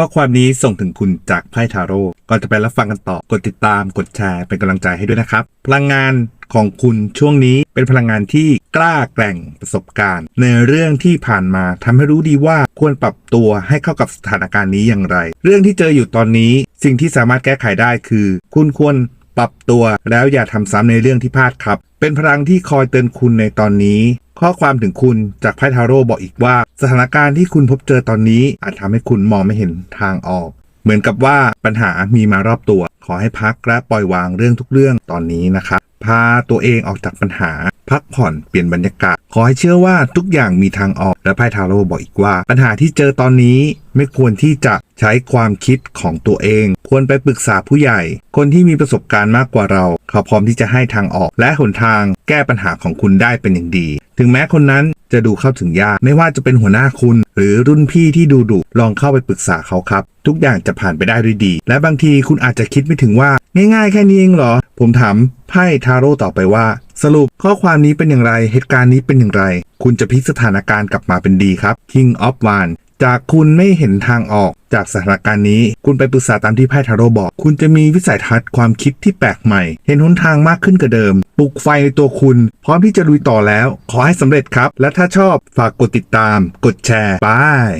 ข้อความนี้ส่งถึงคุณจากไพ่ทาโร่ก่อนจะไปรับฟังกันต่อกดติดตามกดแชร์เป็นกำลังใจให้ด้วยนะครับ พลังงานของคุณช่วงนี้เป็นพลังงานที่กล้าแกร่งประสบการณ์ ในเรื่องที่ผ่านมาทำให้รู้ดีว่าควรปรับตัวให้เข้ากับสถานการณ์นี้อย่างไร เรื่องที่เจออยู่ตอนนี้สิ่งที่สามารถแก้ไขได้คือ คุณควร ปรับตัว แล้วอย่าทำซ้ำในเรื่องที่พลาดครับ เป็นพลังที่คอยเตือนคุณในตอนนี้ ข้อความถึงคุณจากไพ่ทาโร่บอกอีกว่า สถานการณ์ที่คุณพบเจอตอนนี้ อาจทำให้คุณมองไม่เห็นทางออก เหมือนกับว่าปัญหามีมารอบตัว ขอให้พักและปล่อยวางเรื่องทุกเรื่องตอนนี้นะครับ พาตัวเองออกจากปัญหา พักผ่อนเปลี่ยนบรรยากาศ ขอให้เชื่อว่าทุกอย่างมีทางออก และไพ่ทาโร่บอกอีกว่า ปัญหาที่เจอตอนนี้ไม่ควรที่จะใช้ความคิดของตัวเอง ควรไปปรึกษาผู้ใหญ่ คนที่มีประสบการณ์มากกว่าเรา เขาพร้อมที่จะให้ทางออก และหนทางแก้ปัญหาของคุณได้เป็นอย่างดี ถึงแม้คนนั้นจะดูเข้าถึงยาก ไม่ว่าจะเป็นหัวหน้าคุณ หรือรุ่นพี่ที่ดูดุลองเข้าไปปรึกษาเขาครับ ทุกอย่างจะผ่านไปได้ด้วยดี และบางทีคุณอาจจะคิดไม่ถึงว่า ง่ายๆแค่นี้เองเหรอ ผมถามไพ่ทาโร่ต่อไปว่า สรุปข้อความนี้เป็นอย่างไร เหตุการณ์นี้เป็นอย่างไร คุณจะพลิกสถานการณ์กลับมาเป็นดีครับ King of w a n d จากคุณไม่เห็นทางออกจากสถานการณ์นี้ คุณไปปรึกษาตามที่ไพ่ทาโร่บอก คุณจะมีวิสัยทัศน์ความคิดที่แปลกใหม่ เห็นหนทางมากขึ้นกว่าเดิม ปลุกไฟในตัวคุณ พร้อมที่จะลุยต่อแล้ว ขอให้สำเร็จครับ และถ้าชอบฝากกดติดตาม กดแชร์บาย